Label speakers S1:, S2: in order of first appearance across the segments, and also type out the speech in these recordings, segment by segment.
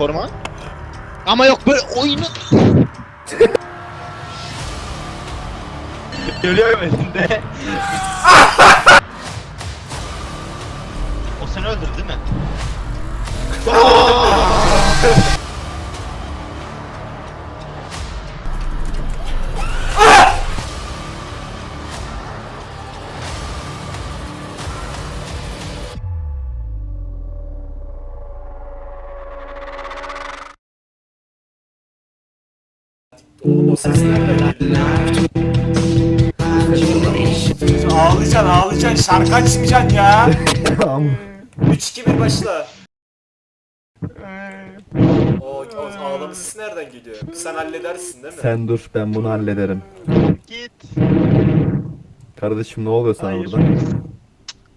S1: koruma. Ama yok böyle oyunu... Görüyorum elinde. o seni öldürdü değil mi?
S2: Oğlum o ses nereden Ağlayacaksın ağlayacaksın şarkı açmayacaksın ya.
S3: Tamam.
S2: 3 2 1 başla. O, o ağlama sesi nereden geliyor? Sen halledersin değil mi?
S3: Sen dur ben bunu hallederim.
S1: Git.
S3: Kardeşim ne oluyor sana
S1: Hayır.
S3: burada?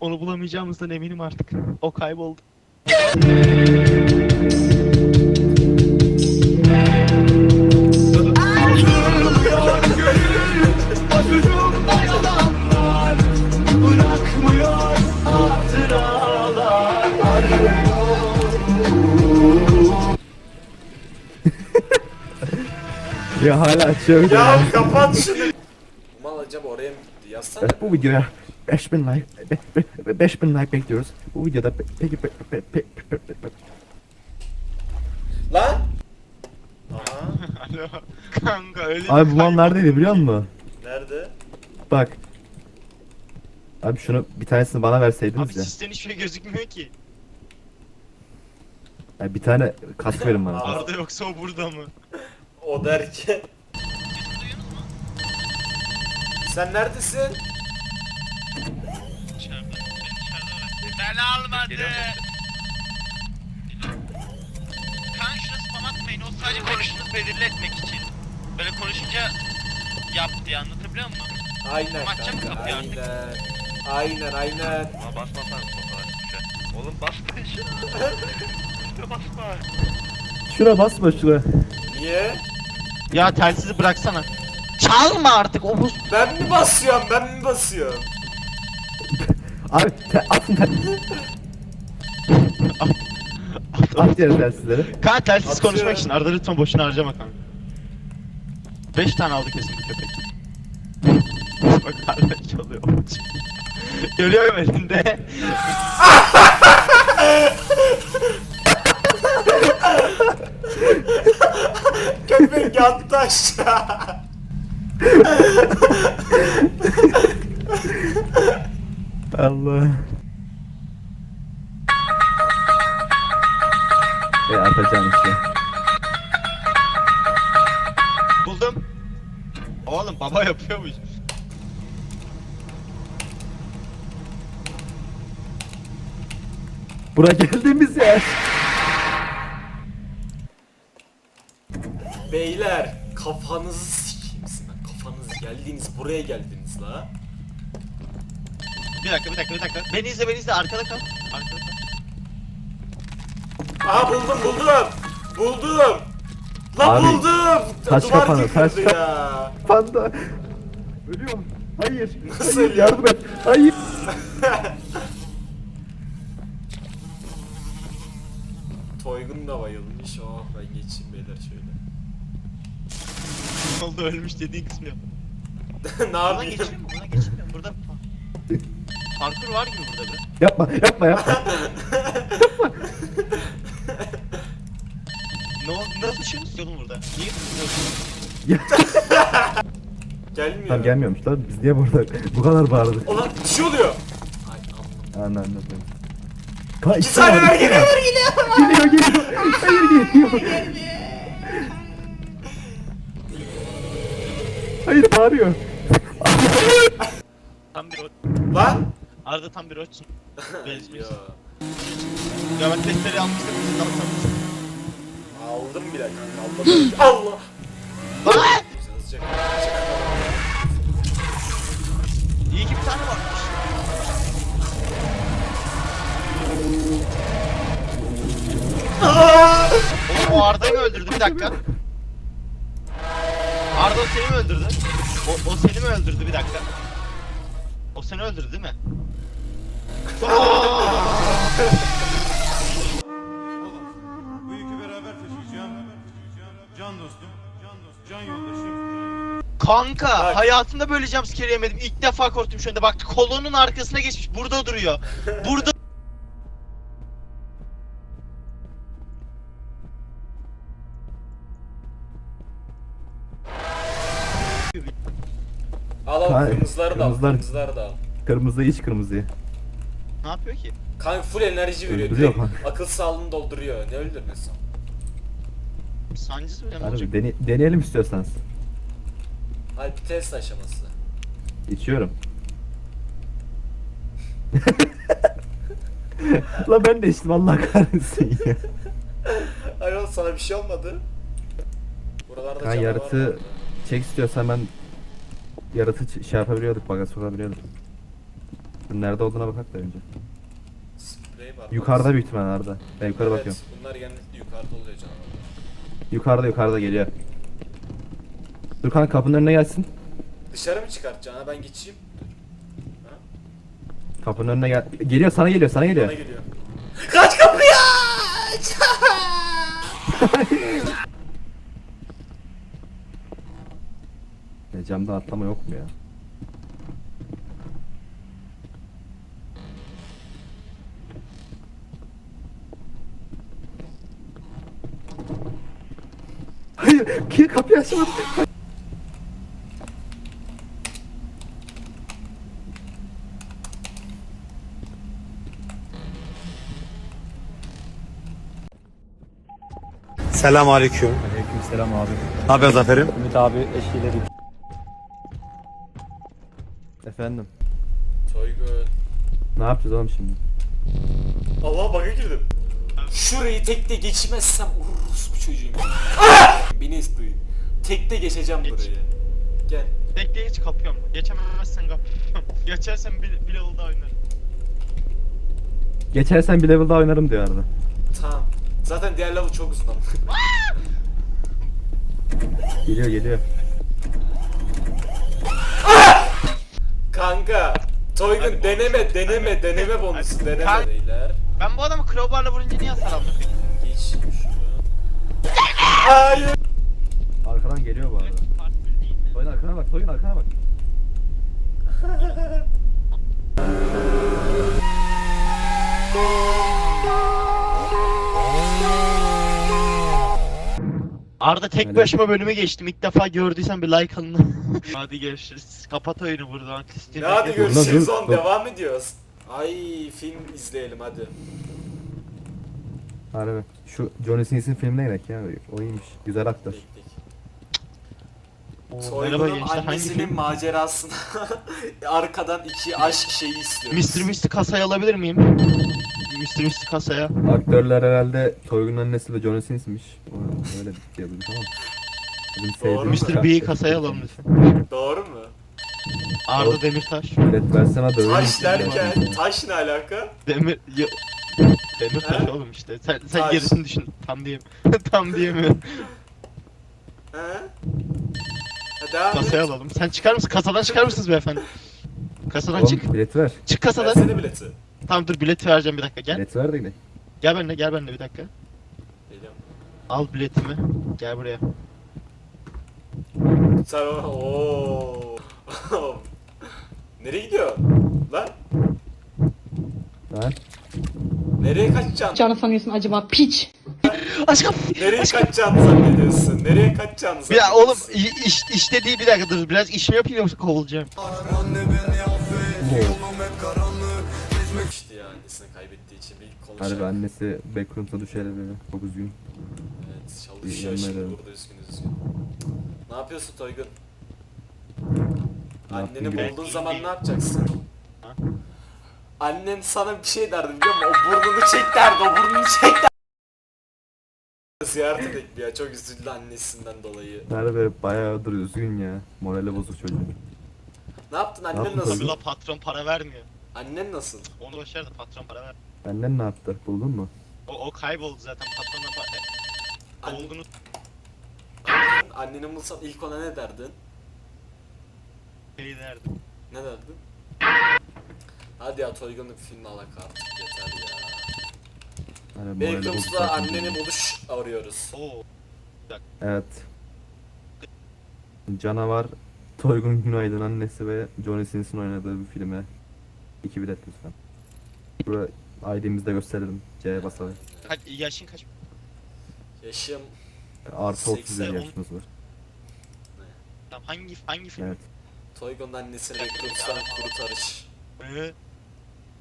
S1: Onu bulamayacağımızdan eminim artık. O kayboldu.
S3: Ya hala açıyor bir de.
S2: Ya kapat şunu. Mal acaba oraya mı gitti? Yazsana.
S3: Evet, bu videoya 5000 like, be- be- be- 5000 like bekliyoruz. Bu videoda pe- peki pe- pe- pe- pe- pe- pe-
S2: Lan! Aha.
S1: Alo. Kanka öyle
S3: Abi bu mal
S1: kayboldu.
S3: neredeydi biliyor musun?
S2: Nerede?
S3: Bak. Abi şunu bir tanesini bana
S1: Abi
S3: verseydiniz ya.
S1: sistem hiçbir şey gözükmüyor ki.
S3: Yani bir tane kask verin bana.
S1: Arda yoksa o burada mı?
S2: O derken. Sen neredesin?
S1: Ben almadım. Kan şuna spam atmayın. O sadece konuştuğunuz belirli etmek için. Böyle konuşunca yap diye anlatabiliyor muyum?
S2: Aynen
S1: Açacağım
S2: kanka.
S1: kapıyı artık.
S2: Aynen. Aynen aynen.
S4: Ama basmasan fotoğraf düşer. Oğlum basma şuna. Şuna basma.
S3: Şuna basma şuna.
S2: Niye?
S1: Ya telsizi bıraksana. Çalma artık o buz.
S2: Ben mi basıyorum? Ben mi basıyorum?
S3: Abi te, atın te, at yere telsizleri.
S1: Kan telsiz
S2: Atıyorum.
S1: konuşmak için Arda lütfen boşuna harcama kanka. 5 tane aldı kesin bu köpek. Bak hala çalıyor. Görüyorum elinde.
S2: Yattı aşağı.
S3: Allah. E atacağım işte.
S1: Buldum. Oğlum baba yapıyormuş.
S3: Bura geldiğimiz yer.
S2: Beyler kafanızı sikeyim sizin. Kafanız geldiniz buraya geldiniz la.
S1: Bir dakika bir dakika bir dakika. Beni izle beni izle arkada kal. Arkada kal.
S2: Aa buldum buldum. Buldum. La
S3: Abi,
S2: buldum.
S3: taş
S2: Duvar
S3: kapanı,
S2: yıkıldı
S3: taş
S2: ya.
S3: Panda. Ölüyorum. Hayır.
S2: Nasıl
S3: Hayır, yardım et. Hayır.
S2: Toygun da bayılmış. Oh ben geçeyim beyler şöyle.
S1: Oldu ölmüş dediğin kısmı yap.
S2: ne
S1: Buradan
S2: yapayım?
S1: geçeyim mi? Buradan geçeyim mi? Burada parkur var gibi burada be.
S3: Yapma yapma yapma.
S1: Ne oldu? Nasıl düşüyorsunuz oğlum burada? Niye tutuyorsunuz?
S2: Gelmiyor.
S3: Tamam gelmiyormuş lan. Biz niye burada bu kadar bağırdık?
S2: Ulan bir şey oluyor. Ay aman.
S3: Anne anladım. Ka
S2: Bir saniye ver geliyor ver geliyor.
S3: Geliyor geliyor. Hayır geliyor. Hayır bağırıyor.
S1: Tam bir o...
S2: Lan.
S1: Arada tam bir oçsun. Bezmiş.
S2: Ya.
S1: Ben testleri almıştım. Siz alsanız.
S2: Aldım bile. Aldım. Allah.
S1: Lan!
S2: Hızlıca.
S1: İyi ki bir tane varmış. Oğlum o Arda'yı mı öldürdü? Bir dakika. Arda seni mi öldürdü? O, o seni mi öldürdü? Bir dakika. O seni öldürdü değil mi?
S5: Bu yükü beraber dostum, can dostum, can yoldaşım.
S1: Kanka
S2: Bak.
S1: hayatımda böyle jumpscare yemedim. İlk defa korktum şu anda. Bak kolonun arkasına geçmiş. Burada duruyor. Burada
S2: Al al
S3: Hayır,
S2: kırmızıları da al.
S3: kırmızılar-
S2: Kırmızıları da al.
S3: Kırmızı iç kırmızıyı.
S1: ne yapıyor ki?
S2: Kanka full enerji veriyor.
S3: Öldürüyor
S2: Direkt
S3: kanka.
S2: akıl sağlığını dolduruyor. Ne öldürmesi?
S1: Sancısı bile mi olacak?
S3: Harbi dene- deneyelim istiyorsanız.
S2: Hadi bir test aşaması.
S3: İçiyorum. La ben de içtim Allah kahretsin ya.
S2: Hayır oğlum sana bir şey olmadı. Buralarda
S3: Ha
S2: canavar
S3: yaratı
S2: vardı.
S3: çek istiyorsan ben yaratı şey yapabiliyorduk baga sokabiliyorduk. Dur, Nerede olduğuna bakak da önce.
S2: Sprey var.
S3: Yukarıda büyük ihtimal Arda. Ben yukarı
S2: evet,
S3: bakıyorum.
S2: bunlar genellikle yukarıda oluyor canavarlar.
S3: Yukarıda yukarıda geliyor. Dur kanka kapının önüne gelsin.
S2: Dışarı mı çıkartacaksın ha ben geçeyim?
S3: Kapının önüne gel. Geliyor sana geliyor sana geliyor.
S2: Bana geliyor. Kaç kapıyı aç!
S3: Ya camdan atlama yok mu ya? Hayır, ki kapıyı açmadı.
S5: Selam aleyküm.
S3: Aleykümselam abi.
S5: Ne haber Zafer'im?
S6: Ümit abi eşiyle
S3: Efendim.
S2: Toygun.
S3: Ne yapacağız oğlum şimdi?
S2: Allah bug'a girdim. Şurayı tekte geçmezsem ururuz bu çocuğum. Beni duyun. Tekte geçeceğim
S1: Geç.
S2: burayı. Gel.
S1: Bekle geç kapıyorum. Geçemezsen kapıyorum. Geçersen bir, bir level daha oynarım.
S3: Geçersen bir level daha oynarım diyor Arda.
S2: Tamam. Zaten diğer level çok uzun ama.
S3: Geliyor geliyor.
S2: Kanka. Toygun
S1: Hadi
S2: deneme deneme deneme bonusu deneme beyler.
S1: Ben bu adamı crowbarla vurunca niye hasar aldım peki?
S2: Geç şunu. Hayır.
S3: Arkadan geliyor bu arada. Toyun arkana bak, Toyun arkana bak.
S1: Arda tek
S3: Öyle.
S1: başıma bölümü geçtim. İlk defa gördüysen bir like alın. Hadi görüşürüz. Kapat oyunu buradan.
S2: Ne hadi görüşürüz
S3: dur.
S2: devam ediyoruz. Ay film izleyelim hadi.
S3: Harbi. Şu Johnny Sins'in filmine gerek ya. O iyiymiş. Güzel aktör.
S1: Hangi
S2: annesinin
S1: film?
S2: macerasına arkadan iki aşk şeyi istiyoruz.
S1: Mr. Misty kasayı alabilir miyim? Mr. Misty kasaya.
S3: Aktörler herhalde Toygun'un annesi ve Johnny Sins'miş. O- Öyle yazıldı tamam mı? Bizim
S2: Doğru mu?
S1: Mr. B'yi kasaya alalım lütfen.
S2: Doğru mu?
S1: Arda Demirtaş.
S3: Bilet versene döveyim.
S2: Taş derken taş ne alaka?
S1: Demir... Ya... Demirtaş oğlum işte. Sen, sen
S2: Taş.
S1: gerisini düşün. Tam diyeyim. Tam diyemiyorum.
S2: He? Ha, devam
S1: Kasaya
S2: et.
S1: alalım. Sen çıkar mısın? Kasadan çıkar mısınız beyefendi? Kasadan çık.
S3: Oğlum bilet ver.
S1: Çık kasadan.
S2: Versene bileti.
S1: Tamam dur bileti vereceğim bir dakika gel.
S3: Bilet ver de gidelim.
S1: Gel benimle gel benimle bir dakika.
S2: Geliyorum.
S1: Al biletimi. Gel buraya.
S2: Sen ooo. Nereye gidiyor? Lan
S3: Lan.
S2: nereye kaçacaksın?
S7: Canı sanıyorsun acaba piç?
S1: Aşkım.
S2: Nereye kaçacağını zannediyorsun? Nereye kaçacağını
S1: Ya
S2: zannediyorsun?
S1: oğlum i- iş, işte değil bir dakika dur biraz işimi yapayım yoksa kovulacağım.
S2: İşte
S3: Harbi annesi backroom'da düşer böyle. Çok üzgün.
S2: Evet çalışıyor
S3: İyi
S2: şimdi burada üzgün üzgün. Ne yapıyorsun Toygun?
S3: Ne
S2: Anneni
S3: yapayım
S2: bulduğun zaman ne yapacaksın?
S1: Ha?
S2: Annen sana bir şey derdi biliyor musun? O burnunu çek derdi, o burnunu çek derdi. Ziyaret edelim ya, çok üzüldü annesinden dolayı.
S3: Harbi bayağıdır üzgün ya. Morali bozuk çocuk.
S2: Ne yaptın? Annen
S3: yaptın
S1: Tabii
S2: nasıl?
S1: la patron para vermiyor.
S2: Annen nasıl?
S1: Onu başardı patron para ver.
S3: Benden ne yaptı? Buldun mu?
S1: O, o kayboldu zaten patronla para.
S2: Anne,
S1: Olduğunu
S2: anneni bulsan ilk ona ne derdin?
S1: şey derdim.
S2: Ne derdin? Hadi ya Toygun'un filmini alak artık yeter ya.
S3: Hani morali bozuk
S2: Bacon's'la
S3: zaten
S2: anneni buluş arıyoruz.
S1: Oo.
S3: Evet. Canavar, Toygun Günaydın annesi ve Johnny Sins'in oynadığı bir filme. İki bilet lütfen. Buraya ID'mizi de gösterelim. C'ye basalım.
S1: Kaç, yaşın kaç?
S2: Yaşım
S3: Artı 31
S2: Seksen.
S3: yaşımız var.
S1: Tamam, hangi hangi film?
S3: Evet.
S2: Toygon'un annesini Reklams'tan kurtarış.
S1: Ee,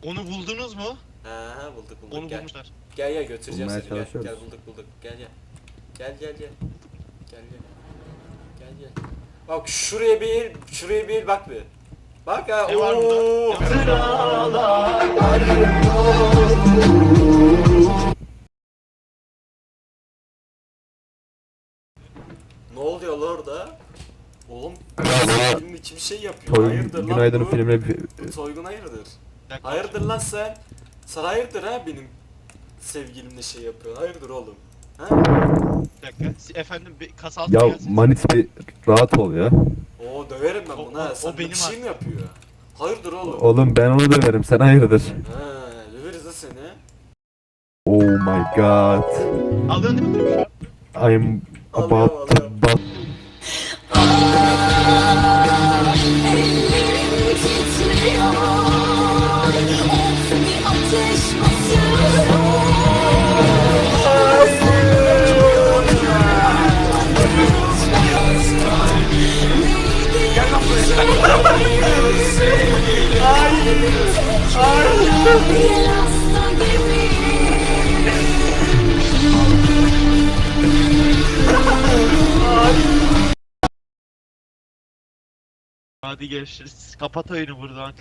S1: onu buldunuz mu?
S2: Ha bulduk bulduk
S1: Onu
S2: gel.
S1: bulmuşlar.
S2: Gel gel götüreceğim
S3: Bulmaya
S2: seni gel.
S3: çalışıyoruz.
S2: Gel bulduk bulduk. Gel gel. Gel gel gel. Gel gel. Gel gel. Bak şuraya bir el, şuraya bir el bak bir. Bak ha.
S1: Ne var burada? Ne
S2: oluyor lan orada? Oğlum filmin içi bir şey yapıyor.
S3: Toygun
S2: hayırdır lan
S3: Günaydın'ın
S2: bu?
S3: filmine bir...
S2: Bu Toygun hayırdır? Hayırdır lan sen? Sen hayırdır ha benim sevgilimle şey yapıyorsun? Hayırdır oğlum? Ha?
S1: Bir dakika. Si- Efendim bir kasa altı
S3: Ya
S1: gelseniz.
S3: Manit bir rahat ol ya.
S2: Oo döverim ben
S1: O-
S2: bunu ha.
S1: o-
S2: Sen
S1: o benim
S2: bir şey mi yapıyor? Hayırdır oğlum?
S3: Oğlum ben onu döverim sen hayırdır.
S2: Ha, döveriz ha seni.
S3: Oh my god.
S1: Alıyorsun değil mi şu an?
S3: I'm about to
S2: alıyorum.
S3: bust.
S1: Hadi görüşürüz. Kapat oyunu buradan.